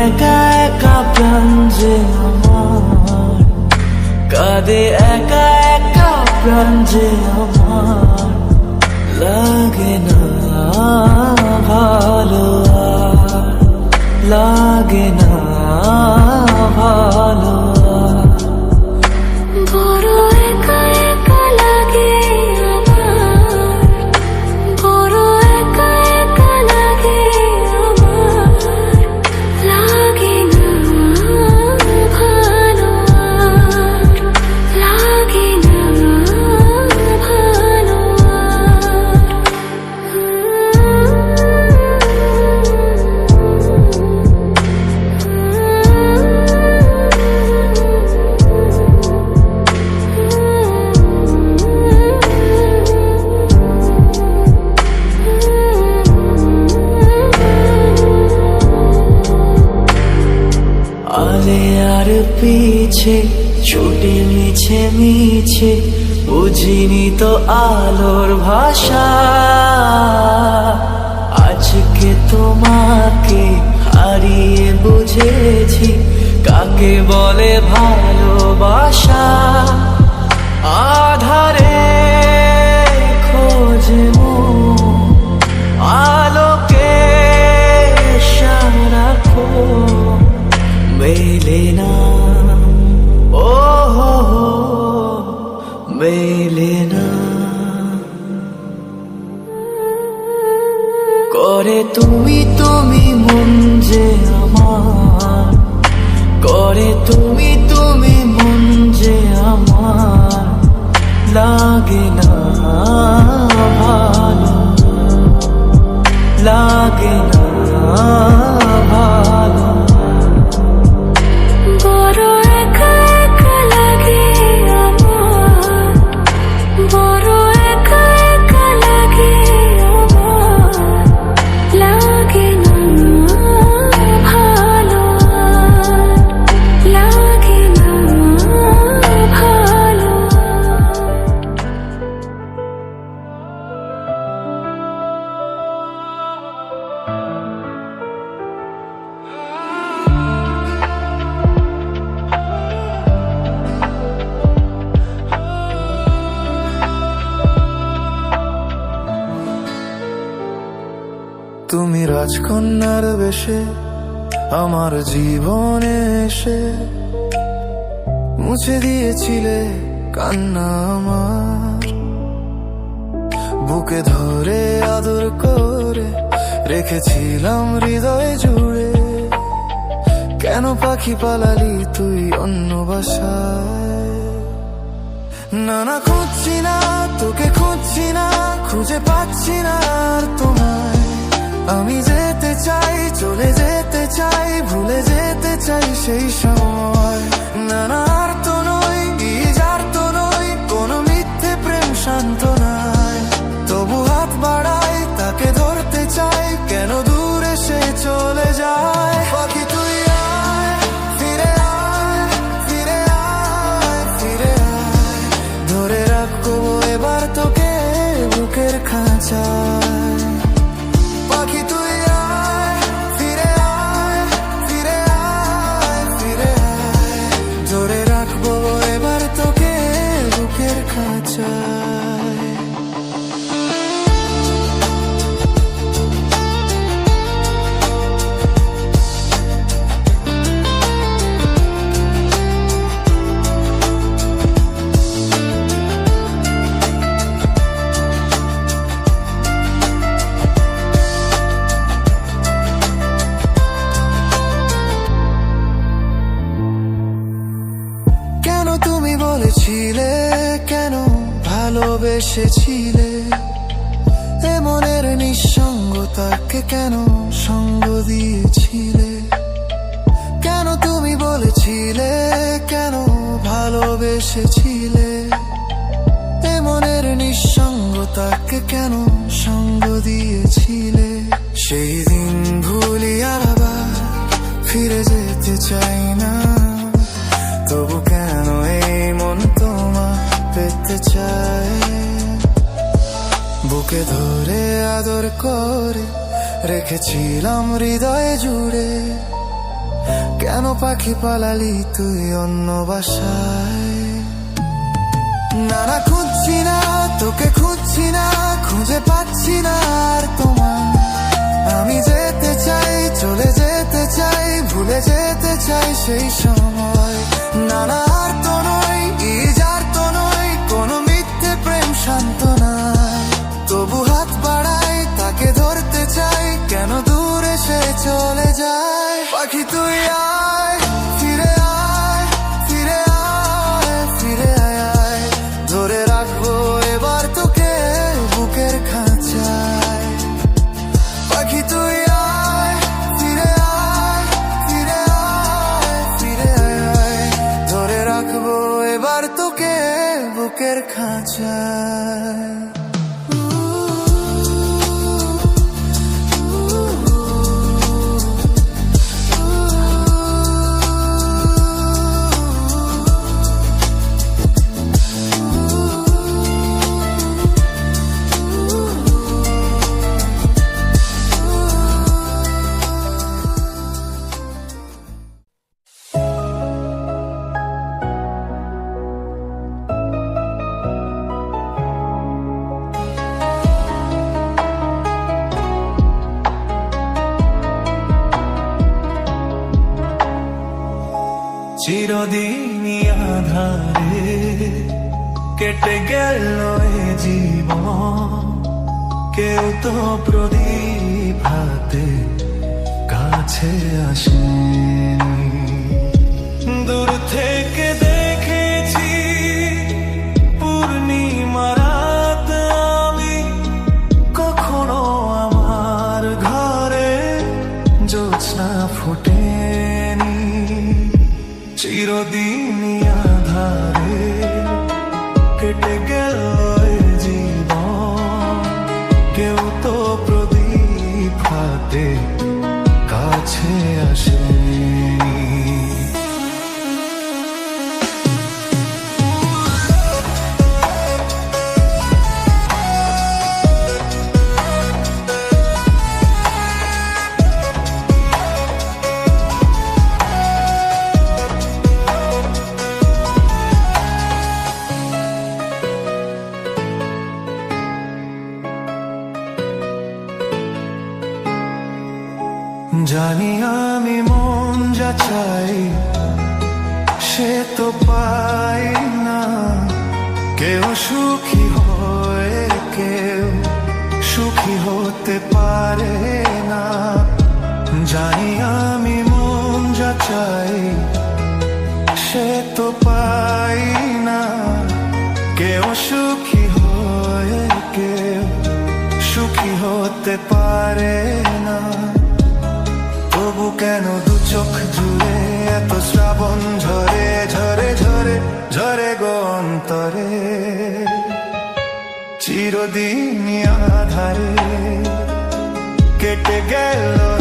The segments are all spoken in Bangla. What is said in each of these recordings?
একা একা প্রাণ যে আমার। কাঁদে একা একা প্রাণ যে আমার। লাগে না ভালো লাগে না ভালো বুঝেছি কাকে বলে ভালোবাসা? আধারে খোঁজে আলোকে সারাখো মেলে না। ও হো, মেলে না। করে তুমি তুমি মন যে তুমি রাজকন্যার বেশে আমার জীবনে এসে মুছে দিয়েছিলে কান্না আমার। বুকে ধরে আদর করে রেখেছিলাম হৃদয় জুড়ে। কেন পাখি পালালি তুই অন্য বাসায়? না না, খুঁজছি না, তোকে খুঁজছি না, খুঁজে পাচ্ছি না আর তোমায়। আমি যেতে চাই, চলে যেতে চাই, ভুলে যেতে চাই সেই সময়। না না তো নই যার তো নই, কোনো মিথ্যে প্রেম শান্ত ভালোবেসেছিলে এ মনের নিঃসঙ্গতাকে কেন সঙ্গ দিয়েছিলে? কেন তুমি বলেছিলে কেন ভালোবেসেছিলে? এ মনের নিঃসঙ্গতাকে কেন সঙ্গ দিয়েছিলে? সেই দিন ভুলি আবার ফিরে যেতে চাই না। তবু কেন এই মন যেতে চায়? বুকে ধরে আদর করে রেখেছিলাম হৃদয়ে জুড়ে। কেন পাখি পালালি তুই অন্য বাসায়? না না খুঁজছি না, তোকে খুঁজছি না, খুঁজে পাচ্ছি না আর তোমার আমি যেতে চাই, চলে যেতে চাই, ভুলে যেতে চাই সেই সময়। না না আর তো নয় ইজার তো নয় কোনো মিথ্যে প্রেম শান্ত না তবু হাত বাড়াই ধরতে চাই কেন দূরে সে চলে যায়? পাখি কেটে গেল জীবন। কেউ তো প্রদীপ হাতে কাছে আসে দূর থেকে দেখেছি পূর্ণিমা রাত আমি। কখনো আমার ফোটেনি। চিরদিনই আধারে জানি আমি মন যা চাই, সে তো পাই না। কেউ সুখী হয়ে, কেউ সুখী হতে পারে না। জানি আমি মন যা চাই, সে তো পাই না। কেউ সুখী হয়ে, কেউ সুখী হতে পারে না। তবু কেন দু চোখ জুড়ে এত শ্রাবণ ঝরে ঝরে ঝরে ঝরে গো অন্তরে? চিরদিন আধারে কেটে গেল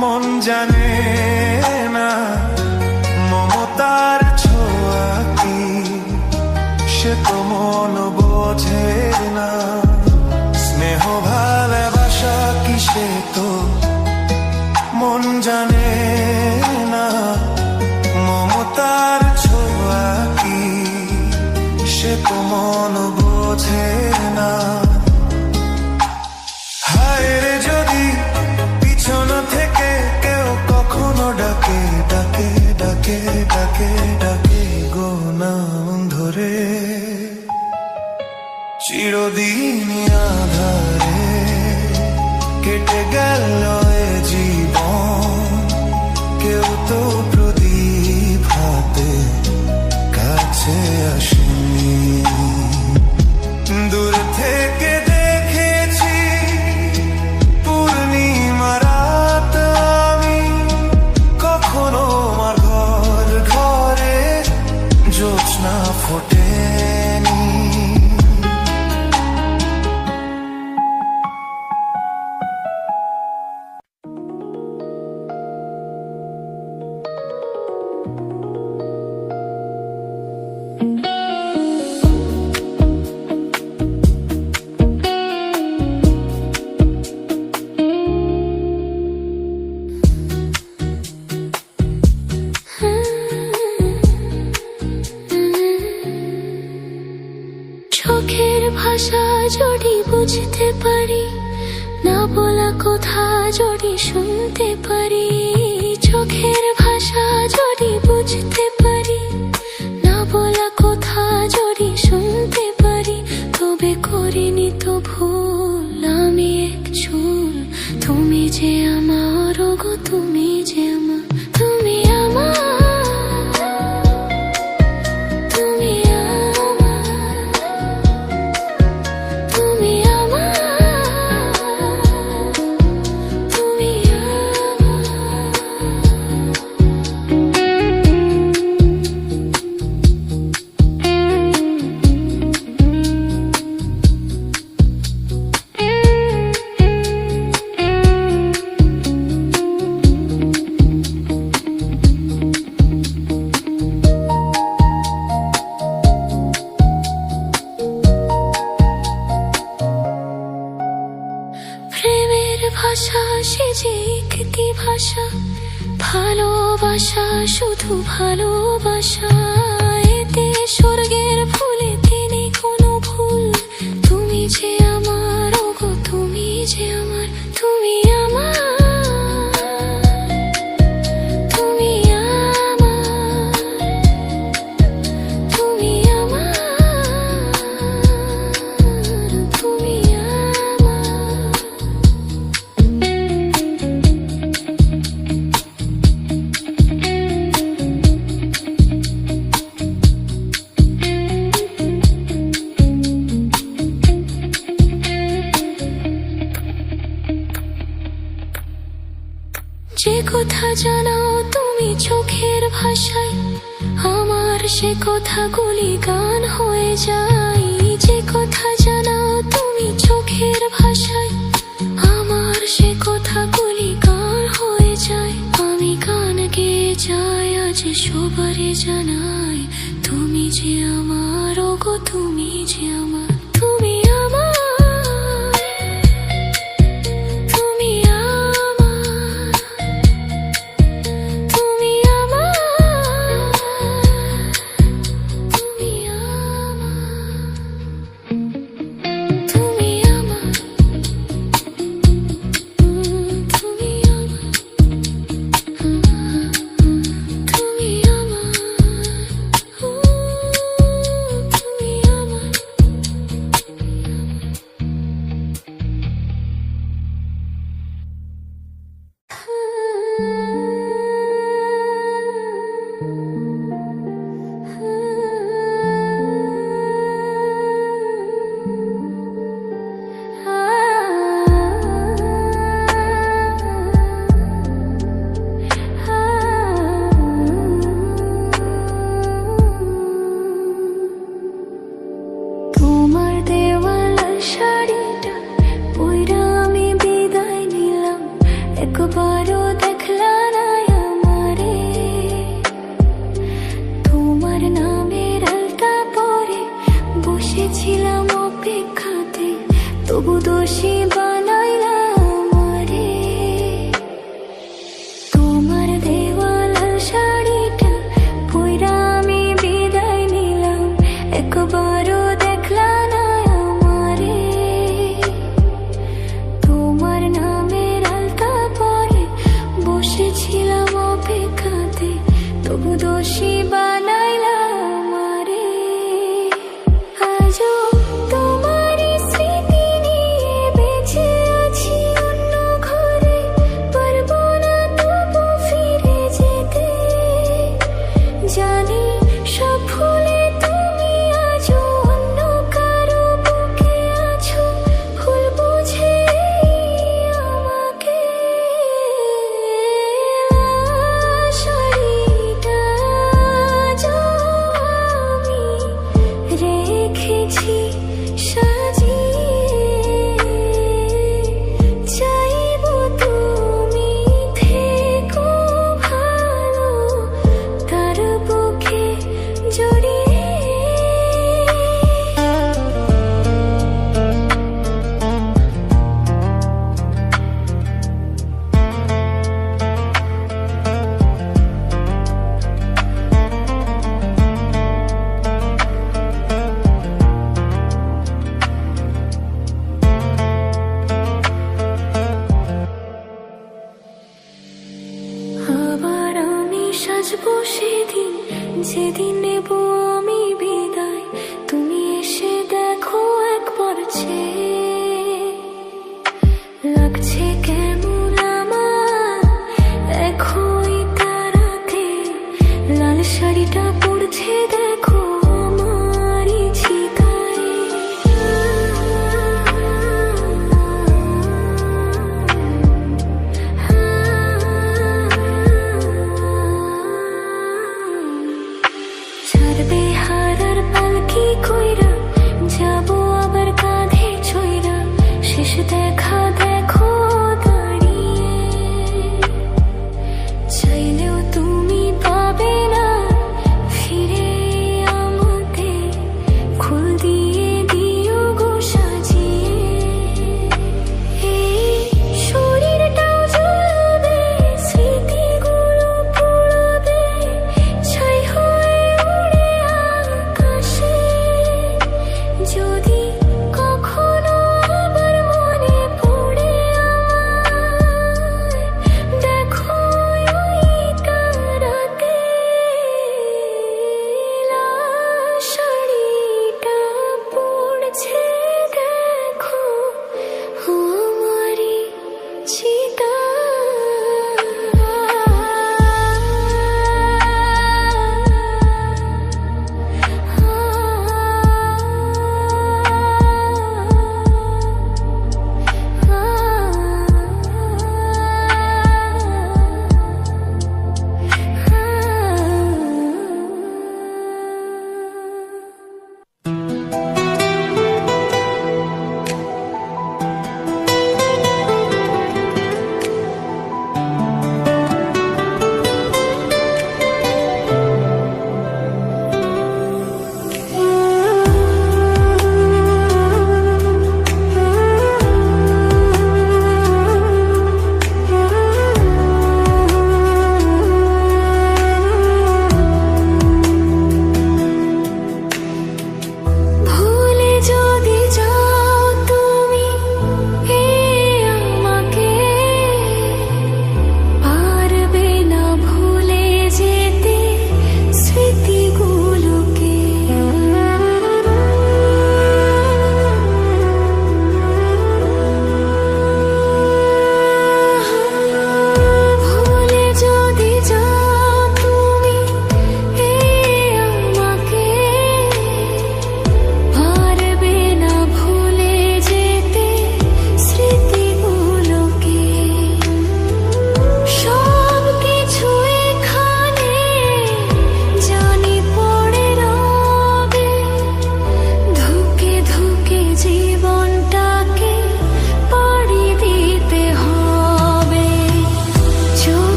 মন জানে না মমতার ছোঁয়া কি? সে তো মন বোঝে গেল জীবন কেউ তো কাছে দূর থেকে পারি না বলা কথা যদি শুনতে পারি। কথাগুলি গান হয়ে যায়। যে কথা জানা তুমি চোখের ভাষায়। আমার সে কথাগুলি গান হয়ে যায়। আমি গান গে যাই, আজ সবারে জানাই। তুমি যে আমার গো তুমি যে আমার। নামের পরে বসেছিলাম তবু দোষী বা